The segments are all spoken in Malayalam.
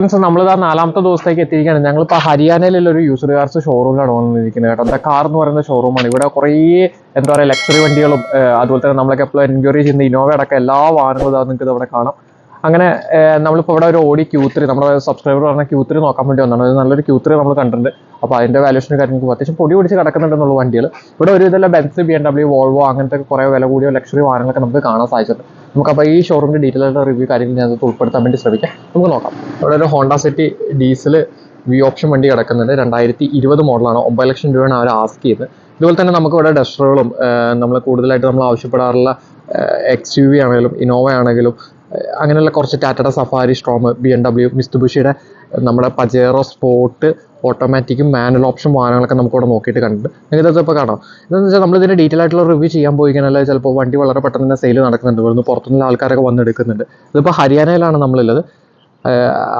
ഫ്രണ്ട്സ് നമ്മളിതാ നാലാമത്തെ ദിവസത്തേക്ക് എത്തിയിരിക്കുകയാണ്. ഞങ്ങളിപ്പോൾ ഹരിയാനയിലുള്ള ഒരു യൂസർ കാർസ് ഷോറൂമിലാണ് വന്നിരിക്കുന്നത് കേട്ടോ. എന്താ കാർ എന്ന് പറയുന്ന ഷോറൂമാണ് ഇവിടെ കുറേ എന്താ പറയുക ലക്ഷറി വണ്ടികളും അതുപോലെ തന്നെ നമ്മളൊക്കെ എപ്പോഴും എൻക്വയറി ചെയ്യുന്ന ഇന്നോവ അടക്കം എല്ലാ വാഹനങ്ങളും ഇതാ നിങ്ങൾക്ക് ഇവിടെ കാണാം. അങ്ങനെ നമ്മളിപ്പോൾ ഇവിടെ ഒരു ഓടി ക്യൂ ത്രീ നമ്മുടെ സബ്സ്ക്രൈബർ പറഞ്ഞ ക്യൂ ത്രീ നോക്കാൻ വേണ്ടി വന്നതാണ്. നല്ലൊരു ക്യൂ ത്രീ നമ്മൾ കണ്ടിട്ടുണ്ട്. അപ്പോൾ അതിന്റെ വാല്യൂഷനും കാര്യങ്ങൾക്ക് അത്യാവശ്യം പൊടി പിടിച്ച് കിടക്കുന്നുണ്ടെന്നുള്ള വണ്ടികൾ ഇവിടെ ഒരു ഇതെല്ലാം Benz B M W Volvo അങ്ങനത്തെ കുറേ വില കൂടിയ ലക്ഷറി വാഹനങ്ങളൊക്കെ നമുക്ക് കാണാൻ സാധിച്ചിട്ടുണ്ട്. നമുക്ക് അപ്പോൾ ഈ ഷോറൂമിന്റെ ഡീറ്റെയിൽ ആയിട്ട് റിവ്യൂ കാര്യങ്ങൾ ഞാൻ ഉൾപ്പെടുത്താൻ വേണ്ടി ശ്രമിക്കാം. നമുക്ക് നോക്കാം. ഇവിടെ ഒരു Honda City diesel V option വണ്ടി കിടക്കുന്നുണ്ട്. രണ്ടായിരത്തി ഇരുപത് മോഡലാണ് ഒമ്പത് ലക്ഷം രൂപയാണ് അവർ ആസ്ക് ചെയ്തത്. ഇതുപോലെ തന്നെ നമുക്ക് ഇവിടെ ഡസ്റ്ററുകളും നമ്മൾ കൂടുതലായിട്ട് നമ്മൾ ആവശ്യപ്പെടാറുള്ള എക്സ് യു വി ആണെങ്കിലും ഇന്നോവ ആണെങ്കിലും അങ്ങനെയുള്ള കുറച്ച് ടാറ്റയുടെ Safari Storm B M W മിസ്തുബുഷിയുടെ നമ്മുടെ പജേറോ സ്പോർട്ട് ഓട്ടോമാറ്റിക്കും മാനുവൽ ഓപ്ഷൻ വാഹനങ്ങളൊക്കെ നമുക്ക് ഇവിടെ നോക്കിയിട്ട് കണ്ടിട്ടുണ്ട്. നിങ്ങൾക്ക് ഇതൊക്കെ ഇപ്പോൾ കാണാം. എന്താണെന്ന് വെച്ചാൽ നമ്മൾ ഇതിന്റെ ഡീറ്റെയിൽ ആയിട്ടുള്ള റിവ്യൂ ചെയ്യാൻ പോയി കഴിഞ്ഞാൽ ചിലപ്പോൾ വണ്ടി വളരെ പെട്ടെന്ന് തന്നെ സെയിൽ നടക്കുന്നുണ്ട്. ഇവിടുന്ന് പുറത്തുനിന്നുള്ള ആൾക്കാരൊക്കെ വന്നെടുക്കുന്നുണ്ട് ഇതിപ്പോൾ ഹരിയാനയിലാണ് നമ്മളുള്ളത്.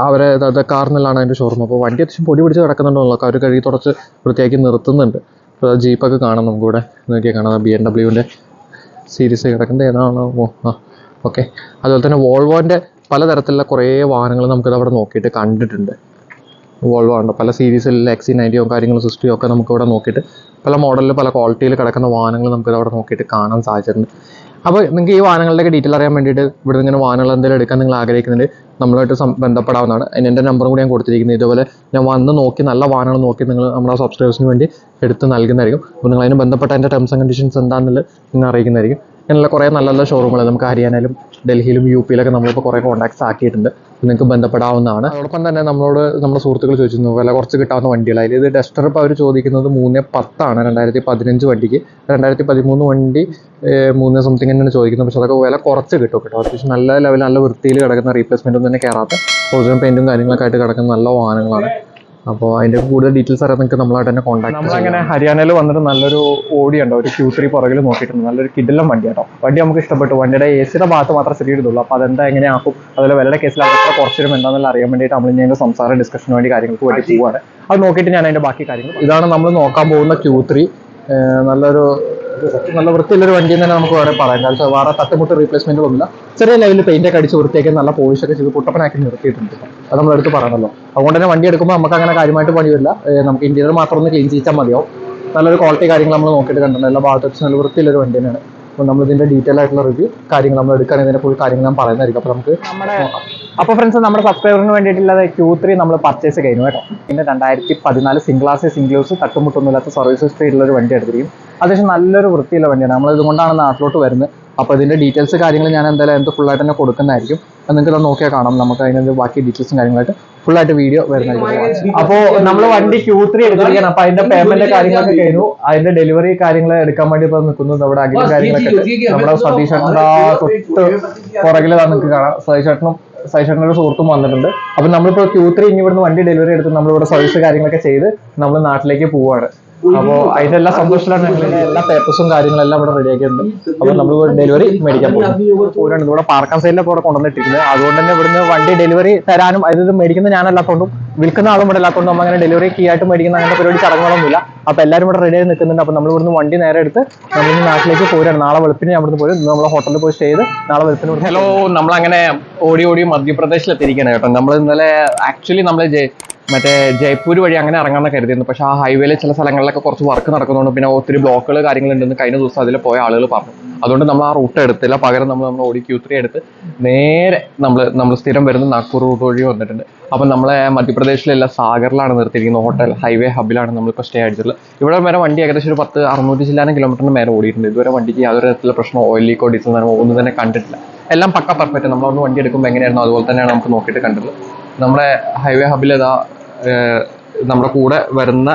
അവരെ കാർന്നിലാണ് അതിന്റെ ഷോറൂം അപ്പോൾ വണ്ടി അത്യാവശ്യം പൊടി പിടിച്ച് കിടക്കുന്നുണ്ടല്ലോ. അവർ കഴുകി തുടച്ച് വൃത്തിയാക്കി നിർത്തുന്നുണ്ട്. ഇപ്പോൾ ജീപ്പൊക്കെ കാണാം നമുക്കിവിടെ. നോക്കിയാൽ കാണാം. ബി എം ഡബ്ല്യുവിന്റെ സീരീസ് കിടക്കുന്നത് ഏതാണോ? ആ ഓക്കെ അതുപോലെ തന്നെ വോൾവോന്റെ പലതരത്തിലുള്ള കുറേ വാഹനങ്ങൾ നമുക്കിത് അവിടെ നോക്കിയിട്ട് കണ്ടിട്ടുണ്ട്. വോൾവോ ഉണ്ട് പല സീരീസിലുള്ള എക്സി നയന്റിയോ കാര്യങ്ങളും സിക്സ്റ്റിയോ ഒക്കെ നമുക്കിവിടെ നോക്കിയിട്ട് പല മോഡലിൽ പല ക്വാളിറ്റിയിൽ കിടക്കുന്ന വാഹനങ്ങൾ നമുക്കിത് അവിടെ നോക്കിയിട്ട് കാണാൻ സാധിച്ചിട്ടുണ്ട്. അപ്പോൾ നിങ്ങൾക്ക് ഈ വാഹനങ്ങളുടെയൊക്കെ ഡീറ്റെയിൽ അറിയാൻ വേണ്ടിയിട്ട് ഇവിടെ ഇങ്ങനെ വാഹനങ്ങൾ എന്തെങ്കിലും എടുക്കാൻ നിങ്ങൾ ആഗ്രഹിക്കുന്നുണ്ട് നമ്മളായിട്ട് ബന്ധപ്പെടാവുന്നതാണ്. അതിന് എന്റെ നമ്പറും കൂടി ഞാൻ കൊടുത്തിരിക്കുന്നത് ഇതുപോലെ ഞാൻ വന്ന് നോക്കി നല്ല വാഹനങ്ങൾ നോക്കി നിങ്ങൾ നമ്മുടെ സബ്സ്ക്രൈബേഴ്സിന് വേണ്ടി എടുത്ത് നൽകുന്നതായിരിക്കും. അപ്പോൾ നിങ്ങൾ അതിന് ബന്ധപ്പെട്ട അതിന്റെ ടേംസ് ആൻഡ് കണ്ടീഷൻസ് എന്താണെന്നുള്ളത് നിങ്ങൾ അറിയിക്കുന്നതായിരിക്കും. അങ്ങനെയുള്ള കുറേ നല്ല നല്ല ഷോറൂമുകൾ നമുക്ക് ഹരിയാനയിലും ഡൽഹിയിലും യു പിയിലൊക്കെ നമ്മളിപ്പോൾ കുറേ കോൺടാക്ട്സ് ആക്കിയിട്ടുണ്ട്. നിങ്ങൾക്ക് ബന്ധപ്പെടാവുന്നതാണ്. അതോടൊപ്പം തന്നെ നമ്മളോട് നമ്മുടെ സുഹൃത്തുക്കൾ ചോദിച്ചിരുന്നു വില കുറച്ച് കിട്ടാവുന്ന വണ്ടികൾ അതിൽ ഇത് ഡസ്റ്റർ ഇപ്പോൾ അവർ ചോദിക്കുന്നത് മൂന്ന് പത്താണ് രണ്ടായിരത്തി പതിനഞ്ച് വണ്ടിക്ക്. രണ്ടായിരത്തി പതിമൂന്ന് വണ്ടി മൂന്ന് സംതിങ് തന്നെയാണ് ചോദിക്കുന്നത്. പക്ഷേ അതൊക്കെ വില കുറച്ച് കിട്ടും കേട്ടോ. അത്യാവശ്യം നല്ല ലെവൽ നല്ല വൃത്തിയിൽ കിടക്കുന്ന റീപ്ലേസ്മെന്റ് ഒന്നും തന്നെ കയറാത്ത ഒറിജിനൽ പെയിന്റും കാര്യങ്ങളൊക്കെ ആയിട്ട് കിടക്കുന്ന നല്ല വാഹനങ്ങളാണ്. അപ്പോൾ അതിന്റെ കൂടുതൽ ഡീറ്റെയിൽസ് അറിയാൻ നിങ്ങൾക്ക് നമ്മളായിട്ട് തന്നെ കോൺടാക്ട് നമ്മളങ്ങനെ ഹരിയാനയിൽ വന്നിട്ട് നല്ലൊരു ഓടി ഉണ്ടോ ഒരു ക്യൂ ത്രീ പുറകിൽ നോക്കിയിട്ടുണ്ട്. നല്ലൊരു കിഡിലും വണ്ടി കേട്ടോ വണ്ടി നമുക്ക് ഇഷ്ടപ്പെട്ടു. വണ്ടിയുടെ എ സിയുടെ ഭാഗത്ത് മാത്രം ഇതുള്ളൂ. അപ്പോൾ അതെന്താ എങ്ങനെയാക്കും അതുപോലെ വിലയുടെ കേസിൽ അത് എത്ര കുറച്ചിരും എന്താണെന്നുള്ള അറിയാൻ വേണ്ടിയിട്ട് നമ്മൾ ഞാൻ സംസാര ഡിസ്കഷന് വേണ്ടി കാര്യങ്ങൾക്ക് വേണ്ടി പോവുകയാണ് അത് നോക്കിയിട്ട് ഞാൻ അതിന്റെ ബാക്കി കാര്യങ്ങൾ ഇതാണ് നമ്മൾ നോക്കാൻ പോകുന്ന ക്യൂ ത്രീ നല്ലൊരു നല്ല വൃത്തിയുള്ളൊരു വണ്ടി തന്നെ നമുക്ക് വേറെ പറയാം. കാരണം വേറെ തട്ടുമുട്ട് റീപ്ലേസ്മെന്റുകളൊന്നുമില്ല ചെറിയ ലെവലിൽ പെയിന്റ് ഒക്കെ അടിച്ച് വൃത്തിയാക്കി നല്ല പോളിഷ് ഒക്കെ ചെയ്ത് കുട്ടപ്പനാക്കി നിർത്തിയിട്ടുണ്ട്. അത് നമ്മൾ എടുത്ത് പറയണല്ലോ. അതുകൊണ്ട് തന്നെ വണ്ടി എടുക്കുമ്പോൾ നമുക്ക് അങ്ങനെ കാര്യമായിട്ട് പണി വരില്ല നമുക്ക് ഇന്റീരിയർ മാത്രം ഒന്ന് ക്ലീൻ ചെയ്യിച്ചാൽ മതിയാവും. നല്ലൊരു ക്വാളിറ്റി കാര്യങ്ങൾ നമ്മൾ നോക്കിയിട്ട് കണ്ടിട്ടുണ്ട്. എല്ലാ ഭാഗത്തും നല്ല വൃത്തിയുള്ളൊരു വണ്ടി തന്നെയാണ്. അപ്പോൾ നമ്മൾ ഇതിന്റെ ഡീറ്റെയിൽ ആയിട്ടുള്ള റിവ്യൂ കാര്യങ്ങൾ നമ്മൾ എടുക്കുകയാണെങ്കിൽ ഇതിനെ ഫുൾ കാര്യങ്ങൾ ഞാൻ പറയുന്നതായിരിക്കും. അപ്പോൾ നമുക്ക് നമ്മുടെ അപ്പോൾ ഫ്രണ്ട്സ് നമ്മുടെ സബ്സ്ക്രൈബറിന് വേണ്ടിയിട്ടുള്ളത് ക്യൂ ത്രീ നമ്മൾ പർച്ചേസ് കഴിഞ്ഞു കേട്ടോ. പിന്നെ രണ്ടായിരത്തി പതിനാല് സിംഗ്ലാസ് സിംഗ്ലൂസ് തട്ടുമുട്ടൊന്നുമില്ലാത്ത സർവീസ് ഹിസ്റ്ററിയുള്ള ഒരു വണ്ടി എടുത്തിരിക്കും. അത്യാവശ്യം നല്ലൊരു വൃത്തിയുള്ള വണ്ടിയാണ്. നമ്മൾ ഇതുകൊണ്ടാണ് നാട്ടിലോട്ട് വരുന്നത്. അപ്പോൾ ഇതിന്റെ ഡീറ്റെയിൽസ് കാര്യങ്ങൾ ഞാൻ എന്തായാലും അതിനകത്ത് ഫുള്ളായിട്ട് തന്നെ കൊടുക്കുന്നതായിരിക്കും. അത് നിങ്ങൾക്ക് ഇത് നോക്കിയാൽ കാണാം. നമുക്ക് അതിനകത്ത് ബാക്കി ഡീറ്റെയിൽസും കാര്യങ്ങളായിട്ട് ഫുള്ളായിട്ട് ആയിട്ട് വീഡിയോ വരുന്നതായിരിക്കും. അപ്പോൾ നമ്മൾ വണ്ടി ക്യൂ ത്രീ എടുത്തിരിക്കുകയാണ്. അപ്പോൾ അതിന്റെ പേയ്മെന്റ് കാര്യങ്ങളൊക്കെ കഴിഞ്ഞു. അതിന്റെ ഡെലിവറി കാര്യങ്ങൾ എടുക്കാൻ വേണ്ടി ഇപ്പോൾ നിൽക്കുന്നു നമ്മുടെ അഖിലും കാര്യങ്ങളൊക്കെ. നമ്മുടെ സതീഷ് ചേട്ടന്റെ തൊട്ട് പുറകിൽ നിങ്ങൾക്ക് കാണാം സതീഷ് ചേട്ടനും സതീഷ് ചേട്ടന്റെ ഒരു സുഹൃത്തും വന്നിട്ടുണ്ട്. അപ്പൊ നമ്മളിപ്പോ ക്യൂ ത്രീ ഇനി ഇവിടുന്ന് വണ്ടി ഡെലിവറി എടുത്ത് നമ്മളിവിടെ സർവീസ് കാര്യങ്ങളൊക്കെ ചെയ്ത് നമ്മൾ നാട്ടിലേക്ക് പോവാണ്. അപ്പോൾ അതിന്റെ എല്ലാ സന്തോഷത്തിലാണ് ഞങ്ങൾ എല്ലാ പേപ്പേഴ്സും കാര്യങ്ങളെല്ലാം ഇവിടെ റെഡി ആക്കിയിട്ടുണ്ട്. അപ്പോൾ നമ്മൾ ഡെലിവറി മേടിക്കാൻ പോകും ഇവിടെ പാർക്കാൻ സൈഡിലൊക്കെ ഇവിടെ കൊണ്ടുവന്നിട്ടിരിക്കുന്നത് അതുകൊണ്ട് തന്നെ ഇവിടുന്ന് വണ്ടി ഡെലിവറി തരാനും അതായത് മേടിക്കുന്ന ഞാനല്ലാത്തതുകൊണ്ടും വിൽക്കുന്ന ആളും ഇവിടെ അല്ലാത്തതുകൊണ്ടും നമ്മൾ അങ്ങനെ ഡെലിവറി കീ ആയിട്ട് മേടിക്കുന്ന അങ്ങനത്തെ പരിപാടി ചടങ്ങുകളൊന്നുമില്ല. അപ്പോൾ എല്ലാവരും ഇവിടെ റെഡി ആയി നിൽക്കുന്നുണ്ട്. അപ്പോൾ നമ്മൾ ഇവിടുന്ന് വണ്ടി നേരെ എടുത്ത് നമ്മൾ നാട്ടിലേക്ക് പോരാണ്. നാളെ വെളുപ്പിന് അവിടുന്ന് പോലും പോരും. നമ്മൾ ഹോട്ടലിൽ പോയി ചെയ്ത് നാളെ വെളുപ്പിന് ഹലോ നമ്മളങ്ങനെ ഓടി ഓടി മധ്യപ്രദേശിൽ എത്തിയിരിക്കുകയാണ് കേട്ടോ. നമ്മൾ ഇന്നലെ ആക്ച്വലി നമ്മൾ മറ്റേ ജയ്പൂർ വഴി അങ്ങനെ ഇറങ്ങാമെന്ന് കരുതിയിരുന്നു. പക്ഷേ ആ ഹൈവേയിൽ ചില സ്ഥലങ്ങളിലൊക്കെ കുറച്ച് വർക്ക് നടക്കുന്നുണ്ട്. പിന്നെ ഒത്തിരി ബ്ലോക്കുകൾ കാര്യങ്ങളുണ്ടെന്ന് കഴിഞ്ഞ ദിവസം അതിൽ പോയ ആളുകൾ പറഞ്ഞു. അതുകൊണ്ട് നമ്മൾ ആ റൂട്ട് എടുത്തില്ല. പകരം നമ്മൾ നമ്മൾ ഓടി ക്യൂ ത്രീ എടുത്ത് നേരെ നമ്മൾ നമ്മൾ സ്ഥിരം വരുന്ന നാഗ്പൂർ റൂട്ട് വഴി വന്നിട്ടുണ്ട്. അപ്പം നമ്മളെ മധ്യപ്രദേശിലുള്ള സാഗറിലാണ് നിർത്തിയിരിക്കുന്നത്. ഹോട്ടൽ ഹൈവേ ഹബിലാണ് നമ്മളിപ്പോൾ സ്റ്റേ അടിച്ചിട്ടുള്ളത് ഇവിടെ വരെ വണ്ടി ഏകദേശം ഒരു പത്ത് അറുന്നൂറ്റി ചില്ലാനം കിലോമീറ്ററിന് മേലെ ഓടിയിട്ടുണ്ട്. ഇതുവരെ വണ്ടിക്ക് യാതൊരു തരത്തിലുള്ള പ്രശ്നം ഓയിൽ ലീക്കോ ഡീസൽ ഒന്നും തന്നെ കണ്ടിട്ടില്ല. എല്ലാം പക്ക പെർഫെക്റ്റ് നമ്മളൊന്ന് വണ്ടി എടുക്കുമ്പോൾ എങ്ങനെയായിരുന്നു? അതുപോലെ തന്നെയാണ് നമുക്ക് നോക്കിയിട്ട് കണ്ടത് നമ്മുടെ ഹൈവേ ഹബിൽ ഇതാ നമ്മുടെ കൂടെ വരുന്ന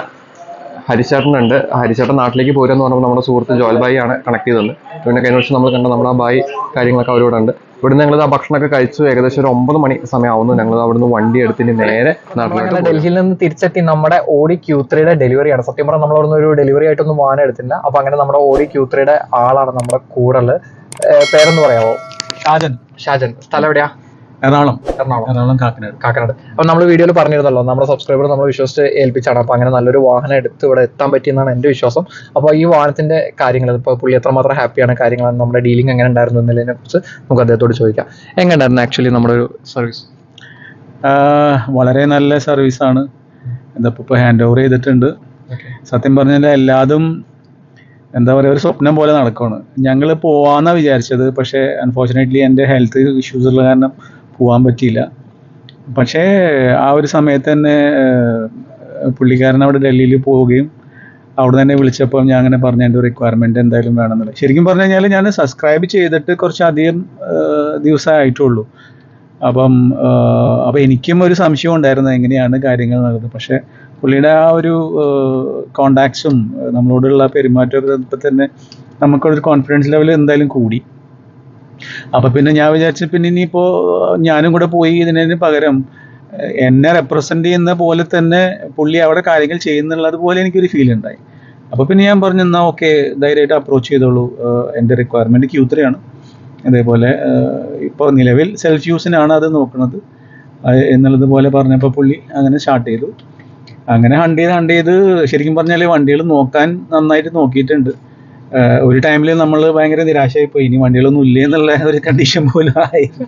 ഹരിച്ചേട്ടനുണ്ട് ഹരിച്ചേട്ടൻ നാട്ടിലേക്ക് പോരെന്ന് പറഞ്ഞപ്പോൾ നമ്മുടെ സുഹൃത്ത് ജോൽബായി ആണ് കണക്ട് ചെയ്തത്. പിന്നെ കഴിഞ്ഞ വർഷം നമ്മൾ കണ്ട നമ്മുടെ ആ ബായി കാര്യങ്ങളൊക്കെ അവരോട് ഉണ്ട്. ഇവിടുന്ന് ഞങ്ങൾ ആ ഭക്ഷണമൊക്കെ കഴിച്ചു. ഏകദേശം ഒരു ഒമ്പത് മണി സമയമാവുന്നു. ഞങ്ങൾ അവിടുന്ന് വണ്ടി എടുത്തിന് നേരെ നാട്ടിലോട്ട് ഡൽഹിയിൽ നിന്ന് തിരിച്ചെത്തി. നമ്മുടെ ഓടി ക്യൂ ത്രീയുടെ ഡെലിവറിയാണ് സത്യം പറഞ്ഞാൽ നമ്മൾ അവിടുന്ന് ഒരു ഡെലിവറി ആയിട്ടൊന്നും വാഹനം എടുത്തില്ല. അപ്പൊ അങ്ങനെ നമ്മുടെ ഓടി ക്യൂ ത്രീയുടെ ആളാണ് നമ്മുടെ കൂടെ ഉള്ളത് ഏഹ് പേരെന്ന് പറയാമോ ഷാജൻ. ഷാജൻ. സ്ഥലം എവിടെയാ? എറണാകുളം. എറണാകുളം. എറണാകുളം കാക്കനാട്. കാക്കനാട്. അപ്പൊ നമ്മൾ വീഡിയോയിൽ പറഞ്ഞിരുന്നല്ലോ നമ്മുടെ സബ്സ്ക്രൈബർ നമ്മൾ വിശ്വസിച്ച് ഏൽപ്പിച്ചാണ്. അപ്പൊ അങ്ങനെ നല്ലൊരു വാഹനം എടുത്ത് ഇവിടെ എത്താൻ പറ്റിയെന്നാണ് എന്റെ വിശ്വാസം. അപ്പോൾ ഈ വാഹനത്തിന്റെ കാര്യങ്ങൾ ഇപ്പോൾ പുള്ളി എത്രമാത്രം ഹാപ്പിയാണ് കാര്യങ്ങൾ നമ്മുടെ ഡീലിംഗ് എങ്ങനെ ഉണ്ടായിരുന്നു എന്നതിനെ കുറിച്ച് നമുക്ക് അദ്ദേഹത്തോട് ചോദിക്കാം. എങ്ങനെ ഉണ്ടായിരുന്നു ആക്ച്വലി നമ്മുടെ ഒരു സർവീസ് വളരെ നല്ല സർവീസാണ് എന്താ ഇപ്പോൾ ഹാൻഡ് ഓവർ ചെയ്തിട്ടുണ്ട്. സത്യം പറഞ്ഞാൽ എല്ലാതും എന്താ പറയുക ഒരു സ്വപ്നം പോലെ നടക്കുകയാണ് ഞങ്ങൾ പോവാന്നാണ് വിചാരിച്ചത് പക്ഷേ അൺഫോർച്ചുനേറ്റ്ലി എന്റെ ഹെൽത്ത് ഇഷ്യൂസ് ഉള്ള കാരണം പോകാൻ പറ്റിയില്ല. പക്ഷേ ആ ഒരു സമയത്ത് തന്നെ പുള്ളിക്കാരൻ അവിടെ ഡൽഹിയിൽ പോവുകയും അവിടെ തന്നെ വിളിച്ചപ്പോൾ ഞാൻ അങ്ങനെ പറഞ്ഞ എന്റെ റിക്വയർമെന്റ് എന്തായാലും വേണമെന്നുള്ളത്. ശരിക്കും പറഞ്ഞു കഴിഞ്ഞാൽ ഞാൻ സബ്സ്ക്രൈബ് ചെയ്തിട്ട് കുറച്ചധികം ദിവസമേ ആയിട്ടുള്ളൂ. അപ്പം അപ്പം എനിക്കും ഒരു സംശയം ഉണ്ടായിരുന്നു എങ്ങനെയാണ് കാര്യങ്ങൾ നടന്നത്. പക്ഷേ പുള്ളിയുടെ ആ ഒരു കോണ്ടാക്ട്സും നമ്മളോടുള്ള പെരുമാറ്റമൊക്കെ തന്നെ നമുക്കൊരു കോൺഫിഡൻസ് ലെവൽ എന്തായാലും കൂടി. അപ്പം പിന്നെ ഞാൻ വിചാരിച്ചു പിന്നെ ഇനിയിപ്പോൾ ഞാനും കൂടെ പോയി ഇതിനു പകരം എന്നെ റെപ്രസെന്റ് ചെയ്യുന്ന പോലെ തന്നെ പുള്ളി അവിടെ കാര്യങ്ങൾ ചെയ്യുന്നുള്ളത് പോലെ എനിക്കൊരു ഫീൽ ഉണ്ടായി. അപ്പോൾ പിന്നെ ഞാൻ പറഞ്ഞു എന്നാൽ ഓക്കെ ധൈര്യമായിട്ട് അപ്രോച്ച് ചെയ്തോളൂ. എന്റെ റിക്വയർമെന്റ് ക്യൂ ത്രീ ആണ്. അതേപോലെ ഇപ്പോൾ നിലവിൽ സെൽഫ് യൂസിനാണ് അത് നോക്കുന്നത് എന്നുള്ളത് പോലെ പറഞ്ഞപ്പോൾ പുള്ളി അങ്ങനെ സ്റ്റാർട്ട് ചെയ്തു. അങ്ങനെ ഹണ്ട് ചെയ്ത് ഹണ്ട് ചെയ്ത് ശരിക്കും പറഞ്ഞാൽ വണ്ടികൾ നോക്കാൻ നന്നായിട്ട് നോക്കിയിട്ടുണ്ട്. ഒരു ടൈമിൽ നമ്മൾ ഭയങ്കര നിരാശയായി പോയി ഇനി വണ്ടികളൊന്നും ഇല്ല എന്നുള്ള ഒരു കണ്ടീഷൻ പോലും ആയിരുന്നു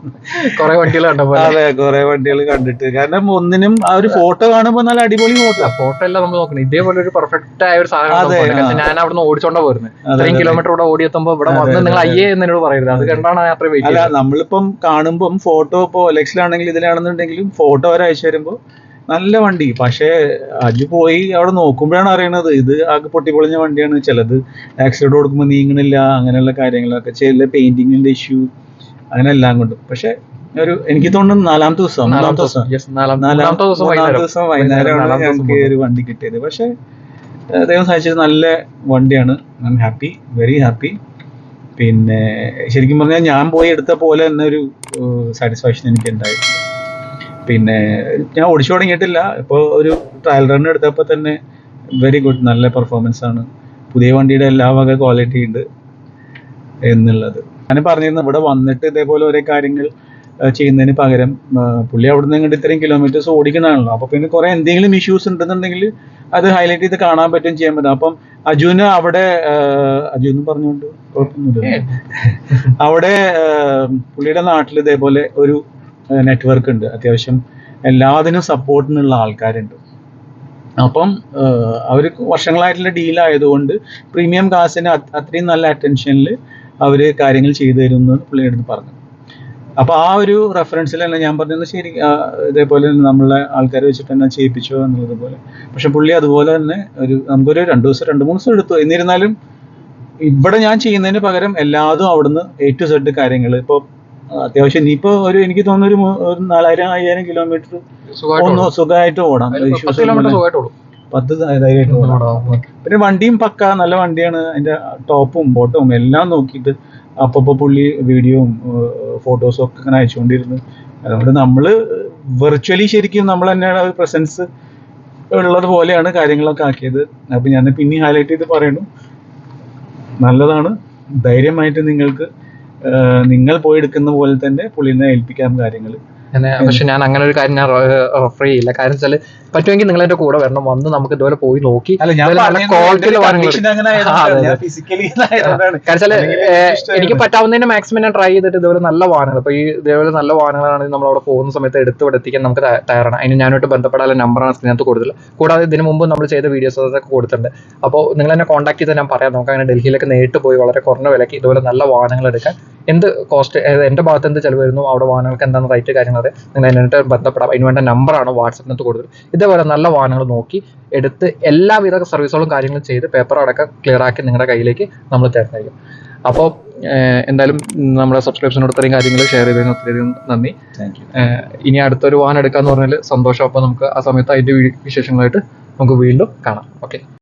കുറെ വണ്ടികൾ കണ്ടപ്പോൾ അതെ കുറെ വണ്ടികൾ കണ്ടിട്ട്. കാരണം ഒന്നിനും ആ ഒരു ഫോട്ടോ കാണുമ്പോൾ നല്ല അടിപൊളി ഫോട്ടോ ഫോട്ടോ എല്ലാം നമ്മൾ നോക്കണം. ഇതേപോലെ ഒരു പെർഫെക്റ്റ് ആയ ഒരു സാധനം. ഞാൻ അവിടുന്ന് ഓടിച്ചോണ്ട പോരുന്നത് കിലോമീറ്റർ കൂടെ ഓടി കിലോമീറ്റർ ഇവിടെ വന്ന് നിങ്ങൾ. അയ്യേ എന്നോട് പറയരുത്. അത് കണ്ടാണ് അത്ര വെയിറ്റ് അല്ല നമ്മളിപ്പം കാണുമ്പം ഫോട്ടോ ഇപ്പോൾ ഒലക്സിലാണെങ്കിൽ ഇതിലാണെന്നുണ്ടെങ്കിലും ഫോട്ടോ ഒരാഴ്ച തരുമ്പോൾ നല്ല വണ്ടി. പക്ഷേ അജു പോയി അവിടെ നോക്കുമ്പോഴാണ് അറിയണത്. ഇത് ആകെ പൊട്ടിപ്പൊളിഞ്ഞ വണ്ടിയാണ്. ചിലത് ആക്സിഡന്റ് കൊടുക്കുമ്പോൾ നീങ്ങണില്ല. അങ്ങനെയുള്ള കാര്യങ്ങളൊക്കെ. ചില പെയിന്റിങ്ങിന്റെ ഇഷ്യൂ അങ്ങനെ എല്ലാം കൊണ്ടും. പക്ഷെ ഒരു എനിക്ക് തോന്നുന്നു നാലാമത്തെ ദിവസം നാലാമത്തെ ദിവസം. നാലാമത്തെ ദിവസം വൈകുന്നേരമാണ് ഞങ്ങൾക്ക് ഒരു വണ്ടി കിട്ടിയത്. പക്ഷേ അദ്ദേഹം ദൈവം സഹായിച്ചത് നല്ല വണ്ടിയാണ്. I M happy very happy പിന്നെ ശരിക്കും പറഞ്ഞാൽ ഞാൻ പോയി എടുത്ത പോലെ തന്നെ ഒരു സാറ്റിസ്ഫാക്ഷൻ എനിക്ക് ഉണ്ടായി പിന്നെ ഞാൻ ഓടിച്ചു തുടങ്ങിയിട്ടില്ല. ഇപ്പോൾ ഒരു ട്രയൽ റൺ എടുത്തപ്പോൾ തന്നെ വെരി ഗുഡ് നല്ല പെർഫോമൻസ് ആണ്. പുതിയ വണ്ടിയുടെ എല്ലാ വക ക്വാളിറ്റി ഉണ്ട് എന്നുള്ളത്. ഞാൻ പറഞ്ഞിരുന്നു ഇവിടെ വന്നിട്ട് ഇതേപോലെ ഓരോ കാര്യങ്ങൾ ചെയ്യുന്നതിന് പകരം പുള്ളി അവിടെ നിന്ന് ഇങ്ങോട്ട് ഇത്രയും കിലോമീറ്റേഴ്സ് ഓടിക്കണമാണല്ലോ അപ്പോൾ പിന്നെ കുറേ എന്തെങ്കിലും ഇഷ്യൂസ് ഉണ്ടെന്നുണ്ടെങ്കിൽ അത് ഹൈലൈറ്റ് ചെയ്ത് കാണാൻ പറ്റും ചെയ്യാൻ പറ്റും. അപ്പം അജുന് അവിടെ അജു എന്ന് പറഞ്ഞുകൊണ്ട് കുഴപ്പമൊന്നുമില്ല അവിടെ പുള്ളിയുടെ നാട്ടിൽ ഇതേപോലെ ഒരു നെറ്റ്വർക്ക് ഉണ്ട്. അത്യാവശ്യം എല്ലാത്തിനും സപ്പോർട്ടിനുള്ള ആൾക്കാരുണ്ട്. അപ്പം അവർ വർഷങ്ങളായിട്ടുള്ള ഡീൽ ആയതുകൊണ്ട് പ്രീമിയം കാസിന് അത്- അത്രയും നല്ല അറ്റൻഷനിൽ അവർ കാര്യങ്ങൾ ചെയ്തു തരുന്നു പുള്ളിയുടെ അടുത്ത് പറഞ്ഞു. അപ്പോൾ ആ ഒരു റെഫറൻസിൽ തന്നെ ഞാൻ പറഞ്ഞത് ശരി ഇതേപോലെ നമ്മളെ ആൾക്കാരെ വെച്ചിട്ട് തന്നെ ചെയ്യിപ്പിച്ചോ എന്നുള്ളതുപോലെ പക്ഷെ പുള്ളി അതുപോലെ തന്നെ ഒരു നമുക്കൊരു രണ്ട് ദിവസം രണ്ട് മൂന്ന് ദിവസം എടുത്തു. എന്നിരുന്നാലും ഇവിടെ ഞാൻ ചെയ്യുന്നതിന് പകരം എല്ലാതും അവിടുന്ന് എ ടു സെഡ് കാര്യങ്ങൾ ഇപ്പോൾ അത്യാവശ്യം ഇനിയിപ്പോൾ ഒരു എനിക്ക് തോന്നുന്നു ഒരു നാലായിരം അയ്യായിരം കിലോമീറ്റർ ഒന്ന് സുഖമായിട്ട് ഓടാം. പത്ത് ധൈര്യമായിട്ട് ഓടാം. പിന്നെ വണ്ടിയും പക്ക നല്ല വണ്ടിയാണ്. അതിന്റെ ടോപ്പും ബോട്ടവും എല്ലാം നോക്കിയിട്ട് അപ്പൊ പുള്ളി വീഡിയോയും ഫോട്ടോസും ഒക്കെ ഇങ്ങനെ അയച്ചുകൊണ്ടിരുന്നു. അതുകൊണ്ട് നമ്മൾ വെർച്വലി ശരിക്കും നമ്മൾ തന്നെയാണ് ഒരു പ്രസൻസ് ഉള്ളത് പോലെയാണ് കാര്യങ്ങളൊക്കെ ആക്കിയത്. അപ്പൊ ഞാൻ പിന്നെ ഹൈലൈറ്റ് ചെയ്ത് പറയുന്നു. നല്ലതാണ്. ധൈര്യമായിട്ട് നിങ്ങൾക്ക് നിങ്ങൾ പോയി എടുക്കുന്ന പോലെ തന്നെ പുള്ളിനെ ഏൽപ്പിക്കാം കാര്യങ്ങൾ പക്ഷെ ഞാൻ അങ്ങനെ ഒരു കാര്യം ഞാൻ റെഫർ ചെയ്യില്ല. കാരണം വെച്ചാൽ പറ്റുമെങ്കിൽ നിങ്ങൾ എന്റെ കൂടെ വരണം. വന്ന് നമുക്ക് ഇതുപോലെ പോയി നോക്കി. എനിക്ക് പറ്റാവുന്നതിന് മാക്സിമം ഞാൻ ട്രൈ ചെയ്തിട്ട് ഇതുപോലെ നല്ല വാഹനങ്ങൾ. ഇപ്പൊ ഈ ഇതേപോലെ നല്ല വാഹനങ്ങളാണെങ്കിൽ നമ്മൾ അവിടെ പോകുന്ന സമയത്ത് എടുത്തു എത്തിക്കാൻ നമുക്ക് തയ്യ- തയ്യാറാണ്. അതിന് ഞാനായിട്ട് ബന്ധപ്പെടാനുള്ള നമ്പറാണ് സ്ക്രീനകത്ത് കൊടുത്തില്ല കൂടാതെ ഇതിനു മുമ്പ് നമ്മൾ ചെയ്ത വീഡിയോസ് അതൊക്കെ കൊടുത്തിട്ടുണ്ട്. അപ്പോൾ നിങ്ങൾ എന്നെ കോൺടാക്ട് ചെയ്താൽ ഞാൻ പറയാം. നമുക്ക് അങ്ങനെ ഡൽഹിയിലേക്ക് നേരിട്ട് പോയി വളരെ കുറഞ്ഞ വിലയ്ക്ക് ഇതുപോലെ നല്ല വാഹനങ്ങൾ എടുക്കാൻ. എന്ത് കോസ്റ്റ് എന്റെ ഭാഗത്ത് എന്ത് ചെലവ് വരുന്നു? അവിടെ വാഹനങ്ങൾക്ക് എന്താണ് റേറ്റ് കാര്യങ്ങളൊക്കെ നിങ്ങൾ എന്നിട്ട് ബന്ധപ്പെടാം. അതിന് വേണ്ട നമ്പറാണ് വാട്സപ്പിനകത്ത് കൊടുത്തത് ഇതേപോലെ നല്ല വാഹനങ്ങൾ നോക്കി എടുത്ത് എല്ലാവിധ സർവീസുകളും കാര്യങ്ങളും ചെയ്ത് പേപ്പർ അടക്കം ക്ലിയർ ആക്കി നിങ്ങളുടെ കയ്യിലേക്ക് നമ്മൾ തരുന്നതായിരിക്കും. അപ്പോൾ എന്തായാലും നമ്മുടെ സബ്സ്ക്രിപ്ഷനോട് ഇത്രയും കാര്യങ്ങൾ ഷെയർ ചെയ്തതിന് ഒത്തിരിയധികം നന്ദി. ഇനി അടുത്തൊരു വാഹനം എടുക്കാന്ന് പറഞ്ഞാൽ സന്തോഷം. അപ്പോൾ നമുക്ക് ആ സമയത്ത് അതിന്റെ വിശേഷങ്ങളായിട്ട് നമുക്ക് വീണ്ടും കാണാം. ഓക്കെ